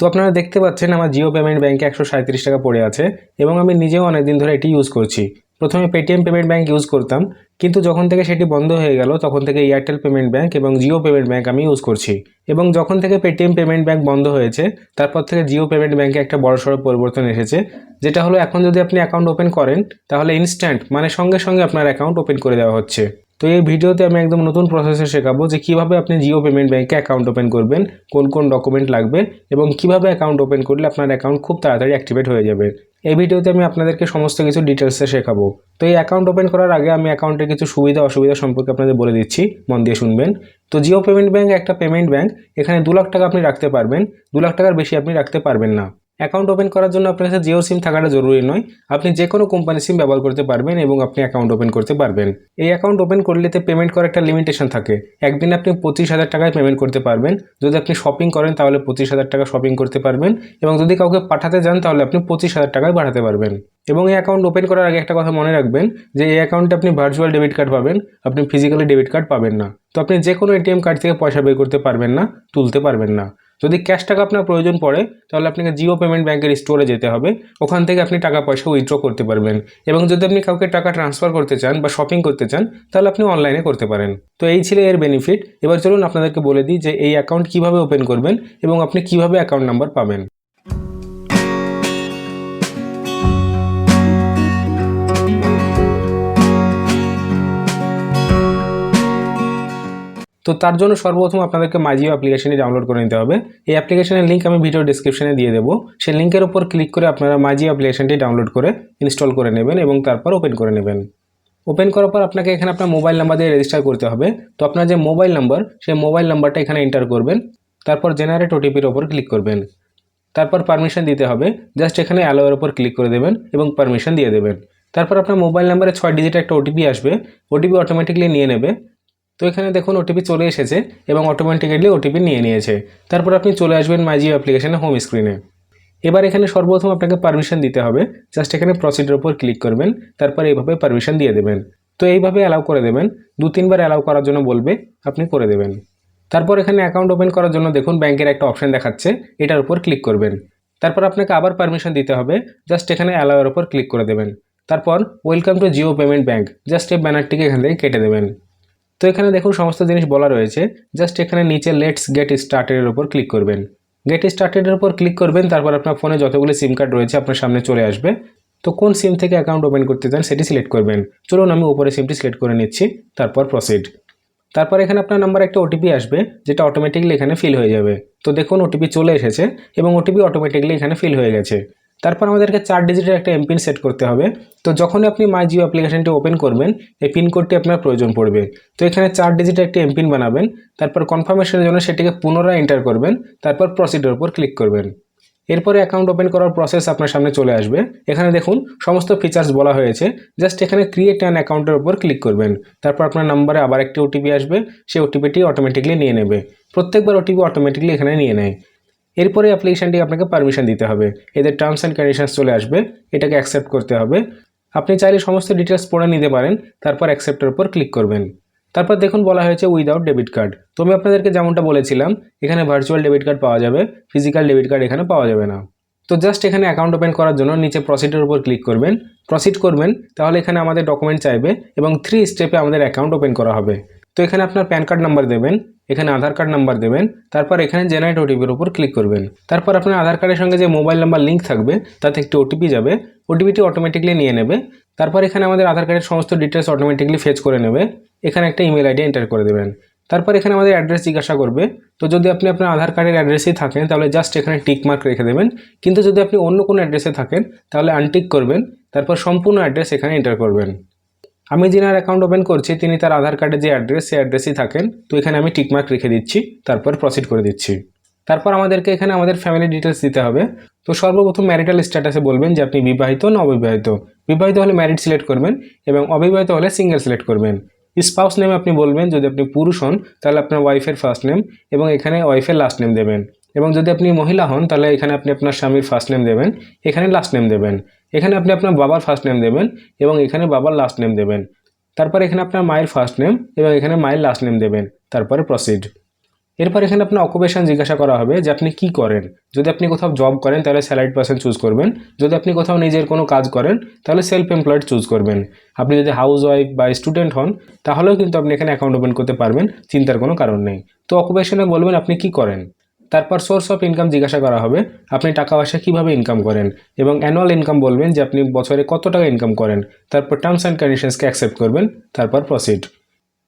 তো আপনারা দেখতে পাচ্ছেন আমার জিও পেমেন্ট ব্যাঙ্কে একশো সাঁত্রিশ টাকা পড়ে আছে এবং আমি নিজেও অনেকদিন ধরে এটি ইউজ করছি। প্রথমে পেটিএম পেমেন্ট ব্যাঙ্ক ইউজ করতাম, কিন্তু যখন থেকে সেটি বন্ধ হয়ে গেল, তখন থেকে এয়ারটেল পেমেন্ট ব্যাঙ্ক এবং জিও পেমেন্ট ব্যাঙ্ক আমি ইউজ করছি। এবং যখন থেকে পেটিএম পেমেন্ট ব্যাঙ্ক বন্ধ হয়েছে, তারপর থেকে জিও পেমেন্ট ব্যাঙ্কে একটা বড়সড় পরিবর্তন এসেছে, যেটা হলো এখন যদি আপনি অ্যাকাউন্ট ওপেন করেন, তাহলে ইনস্ট্যান্ট মানে সঙ্গে সঙ্গে আপনার অ্যাকাউন্ট ওপেন করে দেওয়া হচ্ছে। তো এই ভিডিওতে আমি একদম নতুন প্রসেসে শেখাবো যে কীভাবে আপনি জিও পেমেন্ট ব্যাঙ্কে অ্যাকাউন্ট ওপেন করবেন, কোন কোন ডকুমেন্ট লাগবে এবং কীভাবে অ্যাকাউন্ট ওপেন করলে আপনার অ্যাকাউন্ট খুব তাড়াতাড়ি অ্যাক্টিভেট হয়ে যাবে। এই ভিডিওতে আমি আপনাদেরকে সমস্ত কিছু ডিটেলসে শেখাবো। তো এই অ্যাকাউন্ট ওপেন করার আগে আমি অ্যাকাউন্টের কিছু সুবিধা, অসুবিধা সম্পর্কে আপনাদের বলে দিচ্ছি, মন দিয়ে শুনবেন। তো জিও পেমেন্ট ব্যাঙ্ক একটা পেমেন্ট ব্যাঙ্ক এখানে দু লাখ টাকা আপনি রাখতে পারবেন, দু লাখ টাকার বেশি আপনি রাখতে পারবেন না। অ্যাকাউন্ট ওপেন করার জন্য আপনার কাছে জিও সিম থাকাটা জরুরি নয়। আপনি যে কোনো কোম্পানির সিম ব্যবহার করতে পারবেন এবং আপনি অ্যাকাউন্ট ওপেন করতে পারবেন। এই অ্যাকাউন্ট ওপেন করলে তে পেমেন্ট করার একটা লিমিটেশন থাকে। একদিন আপনি পঁচিশ হাজার টাকায় পেমেন্ট করতে পারবেন। যদি আপনি শপিং করেন, তাহলে পঁচিশ হাজার টাকা শপিং করতে পারবেন এবং যদি কাউকে পাঠাতে যান, তাহলে আপনি পঁচিশ হাজার টাকায় পাঠাতে পারবেন। এবং এই অ্যাকাউন্ট ওপেন করার আগে একটা কথা মনে রাখবেন যে, এই অ্যাকাউন্টে আপনি ভার্চুয়াল ডেবিট কার্ড পাবেন। আপনি ফিজিক্যালি ডেবিট কার্ড পাবেন না। তো আপনি যে কোনো এটিএম কার্ড থেকে পয়সা বের করতে পারবেন না, তুলতে পারবেন না। যদি ক্যাশ টাকা আপনার প্রয়োজন পড়ে, তাহলে আপনাকে জিও পেমেন্ট ব্যাঙ্কের স্টোরে যেতে হবে। ওখান থেকে আপনি টাকা পয়সা উইথড্র করতে পারবেন। এবং যদি আপনি কাউকে টাকা ট্রান্সফার করতে চান বা শপিং করতে চান, তাহলে আপনি অনলাইনে করতে পারেন। তো এই ছিল এর বেনিফিট এবার চলুন আপনাদেরকে বলে দিই যে এই অ্যাকাউন্ট কীভাবে ওপেন করবেন এবং আপনি কীভাবে অ্যাকাউন্ট নাম্বার পাবেন। তো তার জন্য সর্বপ্রথম আপনাদেরকে মাইজিও অ্যাপ্লিকেশনটি ডাউনলোড করে নিতে হবে। এই অ্যাপ্লিকেশনের লিঙ্ক আমি ভিডিও ডিসক্রিপশনে দিয়ে দেবো। সেই লিঙ্কের উপর ক্লিক করে আপনারা মাইজিও অ্যাপ্লিকেশনটি ডাউনলোড করে ইনস্টল করে নেবেন এবং তারপর ওপেন করে নেবেন। ওপেন করার পর আপনাকে এখানে আপনার মোবাইল নাম্বার দিয়ে রেজিস্টার করতে হবে। তো আপনার যে মোবাইল নাম্বার সেই মোবাইল নাম্বারটা এখানে এন্টার করবেন। তারপর জেনারেট ওটিপির ওপর ক্লিক করবেন। তারপর পারমিশন দিতে হবে। জাস্ট এখানে অ্যালোয়ের ওপর ক্লিক করে দেবেন এবং পারমিশন দিয়ে দেবেন। তারপর আপনার মোবাইল নাম্বারে ছয় ডিজিট একটা ওটিপি আসবে। ওটিপি অটোমেটিকলি নিয়ে নেবে। তো এখানে দেখুন ওটিপি চলে এসেছে এবং অটোমেটিক্যালি ওটিপি নিয়ে নিয়েছে। তারপর আপনি চলে আসবেন মাইজিও অ্যাপ্লিকেশনে হোম স্ক্রিনে এবার এখানে সর্বপ্রথম আপনাকে পারমিশন দিতে হবে। জাস্ট এখানে প্রসিডের উপর ক্লিক করবেন, তারপর এইভাবে পারমিশন দিয়ে দেবেন। তো এইভাবে অ্যালাউ করে দেবেন। দু, তিনবার অ্যালাউ করার জন্য বলবে, আপনি করে দেবেন। তারপর এখানে অ্যাকাউন্ট ওপেন করার জন্য দেখুন ব্যাংকের একটা অপশন দেখাচ্ছে, এটার উপর ক্লিক করবেন। তারপর আপনাকে আবার পারমিশন দিতে হবে। জাস্ট এখানে অ্যালাউয়ের উপর ক্লিক করে দেবেন। তারপর welcome to Jio payment bank just এই ব্যানারটিকে এখান থেকে কেটে দেবেন। তো এখানে দেখুন সমস্ত জিনিস বলা রয়েছে। জাস্ট এখানে নিচে লেটস গেট স্টার্টেডের উপর ক্লিক করবেন। গেট স্টার্টেডের উপর ক্লিক করবেন, তারপর আপনার ফোনে যতগুলো সিম কার্ড রয়েছে আপনার সামনে চলে আসবে। তো কোন সিম থেকে অ্যাকাউন্ট ওপেন করতে চান সেটি সিলেক্ট করবেন। চলুন আমি উপরে সিমটি সিলেক্ট করে নিচ্ছি, তারপর প্রসিড তারপর এখানে আপনার নাম্বার একটা ওটিপি আসবে, যেটা অটোমেটিকলি এখানে ফিল হয়ে যাবে। তো দেখুন ওটিপি চলে এসেছে এবং ওটিপি অটোমেটিকলি এখানে ফিল হয়ে গেছে। তারপর আমাদেরকে চার ডিজিটের একটা এমপিন সেট করতে হবে। তো যখনই আপনি মাই জিও অ্যাপ্লিকেশনটি ওপেন করবেন, এই পিনকোডটি আপনার প্রয়োজন পড়বে। তো এখানে চার ডিজিটের একটি এমপিন বানাবেন, তারপর কনফার্মেশনের জন্য সেটিকে পুনরায় এন্টার করবেন, তারপর প্রসিডের উপর ক্লিক করবেন। এরপরে অ্যাকাউন্ট ওপেন করার প্রসেস আপনার সামনে চলে আসবে। এখানে দেখুন, সমস্ত ফিচার্স বলা হয়েছে। জাস্ট এখানে ক্রিয়েট অ্যান অ্যাকাউন্টের উপর ক্লিক করবেন। তারপর আপনার নাম্বারে আবার একটি ওটিপি আসবে, সেই ওটিপিটি অটোমেটিকলি নিয়ে নেবে। প্রত্যেকবার ওটিপি অটোমেটিকলি এখানে নিয়ে নেয়। এরপরে অ্যাপ্লিকেশানটি আপনাকে পারমিশন দিতে হবে। এদের টার্মস অ্যান্ড কন্ডিশনস চলে আসবে, এটাকে অ্যাকসেপ্ট করতে হবে। আপনি চাইলে সমস্ত ডিটেলস পড়ে নিতে পারেন, তারপর অ্যাকসেপ্টের উপর ক্লিক করবেন। তারপর দেখুন বলা হয়েছে উইদাউট ডেবিট কার্ড তো আমি আপনাদেরকে যেমনটা বলেছিলাম, এখানে ভার্চুয়াল ডেবিট কার্ড পাওয়া যাবে ফিজিক্যাল ডেবিট কার্ড এখানে পাওয়া যাবে না। তো জাস্ট এখানে অ্যাকাউন্ট ওপেন করার জন্য নিচে প্রসিডের উপর ক্লিক করবেন। প্রসিড করবেন, তাহলে এখানে আমাদের ডকুমেন্ট চাইবে এবং থ্রি স্টেপে আমাদের অ্যাকাউন্ট ওপেন করা হবে। তো এখানে আপনার প্যান কার্ড নাম্বার দেবেন, এখানে আধার কার্ড নাম্বার দেবেন, তারপর এখানে জেনারেট ওটিপির উপর ক্লিক করবেন। তারপর আপনার আধার কার্ডের সঙ্গে যে মোবাইল নাম্বার লিঙ্ক থাকবে, তাতে একটি ওটিপি যাবে ওটিপিটি অটোমেটিকলি নিয়ে নেবে। তারপর এখানে আমাদের আধার কার্ডের সমস্ত ডিটেলস অটোমেটিকলি ফেচ করে নেবে। এখানে একটা ইমেল আইডি এন্টার করে দেবেন। তারপর এখানে আমাদের অ্যাড্রেস জিজ্ঞাসা করবে। তো যদি আপনি আপনার আধার কার্ডের অ্যাড্রেসেই থাকেন, তাহলে জাস্ট এখানে টিক মার্ক রেখে দেবেন। কিন্তু যদি আপনি অন্য কোনো অ্যাড্রেসে থাকেন, তাহলে আনটিক করবেন। তারপর সম্পূর্ণ অ্যাড্রেস এখানে এন্টার করবেন। আমি যিনার অ্যাকাউন্ট ওপেন করছি, তিনি তার আধার কার্ডে যে অ্যাড্রেস সেই অ্যাড্রেসই থাকেন। তো এখানে আমি টিকমার্ক রেখে দিচ্ছি, তারপর প্রসিড করে দিচ্ছি। তারপর আমাদেরকে এখানে আমাদের ফ্যামিলি ডিটেলস দিতে হবে। তো সর্বপ্রথম ম্যারিটাল স্ট্যাটাসে বলবেন যে আপনি বিবাহিত না অবিবাহিত? বিবাহিত হলে ম্যারিড সিলেক্ট করবেন এবং অবিবাহিত হলে সিঙ্গেল সিলেক্ট করবেন। স্পাউস নেম আপনি বলবেন, যদি আপনি পুরুষ হন, তাহলে আপনার ওয়াইফের ফার্স্ট নেম এবং এখানে ওয়াইফের লাস্ট নেম দেবেন। এবং যদি আপনি মহিলা হন, তাহলে এখানে আপনি আপনার স্বামীর ফার্স্ট নেম দেবেন, এখানে লাস্ট নেম দেবেন, এখানে আপনি আপনার বাবার ফার্স্ট নেম দেবেন এবং এখানে বাবার লাস্ট নেম দেবেন। তারপর এখানে আপনার মায়ের ফার্স্ট নেম এবং এখানে মায়ের লাস্ট নেম দেবেন। তারপরে প্রসিড এরপর এখানে আপনার অকুপেশন জিজ্ঞাসা করা হবে যে আপনি কি করেন। যদি আপনি কোথাও জব করেন, তাহলে স্যালারিড পার্সন চুজ করবেন। যদি আপনি কোথাও নিজের কোনো কাজ করেন, তাহলে সেলফ এমপ্লয়েড চুজ করবেন। আপনি যদি হাউস ওয়াইফ বা স্টুডেন্ট হন, তাহলেও কিন্তু আপনি এখানে অ্যাকাউন্ট ওপেন করতে পারবেন, চিন্তার কোনো কারণ নেই। তো অকুপেশনে বলবেন, আপনি কি করেন? তারপর সোর্স অফ ইনকাম জিজ্ঞাসা করা হবে, আপনি টাকা পয়সা কীভাবে ইনকাম করেন? এবং অ্যানুয়াল ইনকাম বলবেন যে আপনি বছরে কত টাকা ইনকাম করেন। তারপর টার্মস অ্যান্ড কন্ডিশনসকে অ্যাকসেপ্ট করবেন, তারপর প্রসিড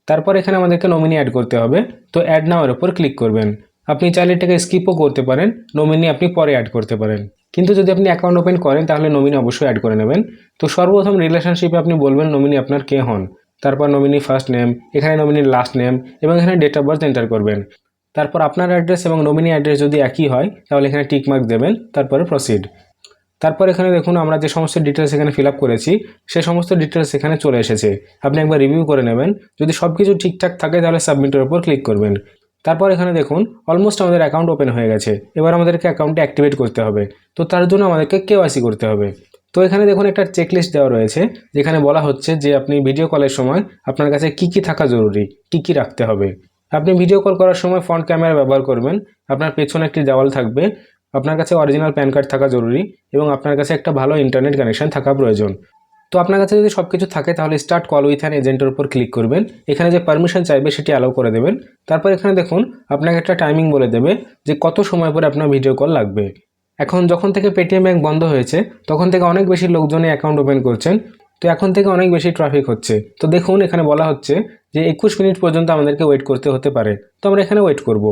তারপর এখানে আমাদেরকে নমিনি অ্যাড করতে হবে, তো অ্যাড নাওয়ার উপর ক্লিক করবেন। আপনি চাইলে এটাকে স্কিপও করতে পারেন নমিনি আপনি পরে অ্যাড করতে পারেন। কিন্তু যদি আপনি অ্যাকাউন্ট ওপেন করেন, তাহলে নমিনি অবশ্যই অ্যাড করে নেবেন। তো সর্বপ্রথম রিলেশনশিপে আপনি বলবেন নমিনি আপনার কে হন? তারপর নমিনি ফার্স্ট নেম এখানে নমিনির লাস্ট নেম এবং এখানে ডেট অফ বার্থ এন্টার করবেন। তারপর আপনার অ্যাড্রেস এবং নমিনি অ্যাড্রেস যদি একই হয়, তাহলে এখানে টিকমার্ক দেবেন, তারপরে প্রসিড তারপর এখানে দেখুন, আমরা যে সমস্ত ডিটেলস এখানে ফিল করেছি, সে সমস্ত ডিটেলস এখানে চলে এসেছে। আপনি একবার রিভিউ করে নেবেন। যদি সব কিছু ঠিকঠাক থাকে, তাহলে সাবমিটের উপর ক্লিক করবেন। তারপর এখানে দেখুন অলমোস্ট আমাদের অ্যাকাউন্ট ওপেন হয়ে গেছে। এবার আমাদেরকে অ্যাকাউন্টটি অ্যাক্টিভেট করতে হবে। তো তার জন্য আমাদেরকে কেওয়াইসি করতে হবে। তো এখানে দেখুন, একটা চেকলিস্ট দেওয়া রয়েছে, যেখানে বলা হচ্ছে যে আপনি ভিডিও কলের সময় আপনার কাছে কি কি থাকা জরুরি, কি কি রাখতে হবে। আপনি ভিডিও কল করার সময় ফ্রন্ট ক্যামেরা ব্যবহার করবেন। আপনার পেছনে একটি দেওয়াল থাকবে। আপনার কাছে অরিজিনাল প্যান কার্ড থাকা জরুরি এবং আপনার কাছে একটা ভালো ইন্টারনেট কানেকশন থাকা প্রয়োজন। তো আপনার কাছে যদি সব কিছু থাকে, তাহলে স্টার্ট কল উইথ অ্যান এজেন্টের উপর ক্লিক করবেন। এখানে যে পারমিশন চাইবে, সেটি অ্যালাউ করে দেবেন। তারপর এখানে দেখুন, আপনাকে একটা টাইমিং বলে দেবে যে কত সময় পরে আপনার ভিডিও কল লাগবে। এখন যখন থেকে পেটিএম ব্যাংক বন্ধ হয়েছে, তখন থেকে অনেক বেশি লোকজনই অ্যাকাউন্ট ওপেন করছেন। তো এখন থেকে অনেক বেশি ট্রাফিক হচ্ছে। তো দেখুন, এখানে বলা হচ্ছে যে একুশ মিনিট পর্যন্ত আমাদেরকে ওয়েট করতে হতে পারে। তো আমরা এখানে ওয়েট করব।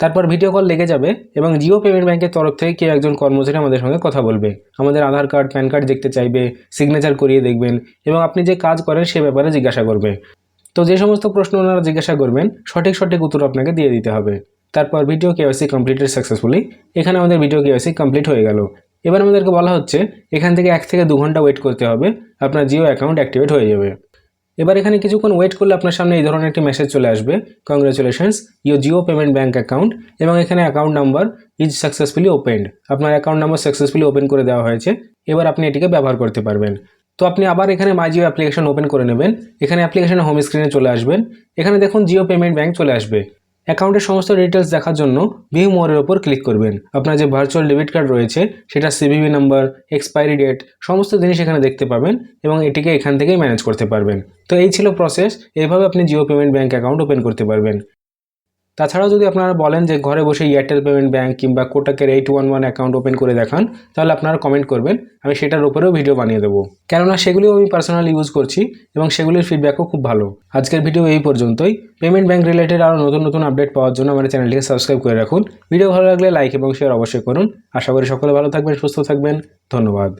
তারপর ভিডিও কল লেগে যাবে এবং জিও পেমেন্ট ব্যাংকের তরফ থেকে কেউ একজন কর্মচারী আমাদের সঙ্গে কথা বলবে। আমাদের আধার কার্ড প্যান কার্ড দেখতে চাইবে সিগনেচার করিয়ে দেখবেন এবং আপনি যে কাজ করেন সে ব্যাপারে জিজ্ঞাসা করবে। তো যে সমস্ত প্রশ্ন ওনারা জিজ্ঞাসা করবেন, সঠিক সঠিক উত্তর আপনাকে দিয়ে দিতে হবে। তারপর ভিডিও কেওয়াইসি কমপ্লিটেড সাকসেসফুলি এখানে আমাদের ভিডিও কেওয়াইসি কমপ্লিট হয়ে গেল। এবার আমাদেরকে বলা হচ্ছে, এখান থেকে এক থেকে দু ঘণ্টা ওয়েট করতে হবে, আপনার জিও অ্যাকাউন্ট অ্যাক্টিভেট হয়ে যাবে। এবার এখানে কিছুক্ষণ ওয়েট করলে আপনার সামনে এই ধরনের একটি মেসেজ চলে আসবে। Congratulations you Jio payment bank account এবং এখানে account number is successfully opened আপনার অ্যাকাউন্ট নাম্বার সাকসেসফুলি ওপেন করে দেওয়া হয়েছে। এবার আপনি এটিকে ব্যবহার করতে পারবেন। তো আপনি আবার এখানে মাই জিও অ্যাপ্লিকেশন ওপেন করে নেবেন। এখানে অ্যাপ্লিকেশনের হোম স্ক্রিনে চলে আসবেন। এখানে দেখুন জিও পেমেন্ট ব্যাঙ্ক চলে আসবে। অ্যাকাউন্টের সমস্ত ডিটেলস দেখার জন্য ভিউ মোরের ওপর ক্লিক করবেন। আপনার যে ভার্চুয়াল ডেবিট কার্ড রয়েছে, সেটা সিভিভি নাম্বার এক্সপায়ারি ডেট সমস্ত জিনিস এখানে দেখতে পাবেন এবং এটিকে এখান থেকেই ম্যানেজ করতে পারবেন। তো এই ছিল প্রসেস এভাবে আপনি Jio payment bank account open করতে পারবেন। তাছাড়াও যদি আপনারা বলেন যে ঘরে বসে এয়ারটেল পেমেন্ট ব্যাঙ্ক কিংবা কোটাকের eight one one account open করে দেখান, তাহলে আপনারা কমেন্ট করবেন, আমি সেটার উপরেও ভিডিও বানিয়ে দেবো। কেননা সেগুলিও আমি পার্সোনালি ইউজ করছি এবং সেগুলির ফিডব্যাকও খুব ভালো। আজকের ভিডিও এই পর্যন্তই। পেমেন্ট ব্যাঙ্ক রিলেটেড আরও নতুন নতুন আপডেট পাওয়ার জন্য আমার চ্যানেলটিকে সাবস্ক্রাইব করে রাখুন। ভিডিও ভালো লাগলে লাইক এবং শেয়ার অবশ্যই করুন। আশা করি সকলে ভালো থাকবেন, সুস্থ থাকবেন। ধন্যবাদ।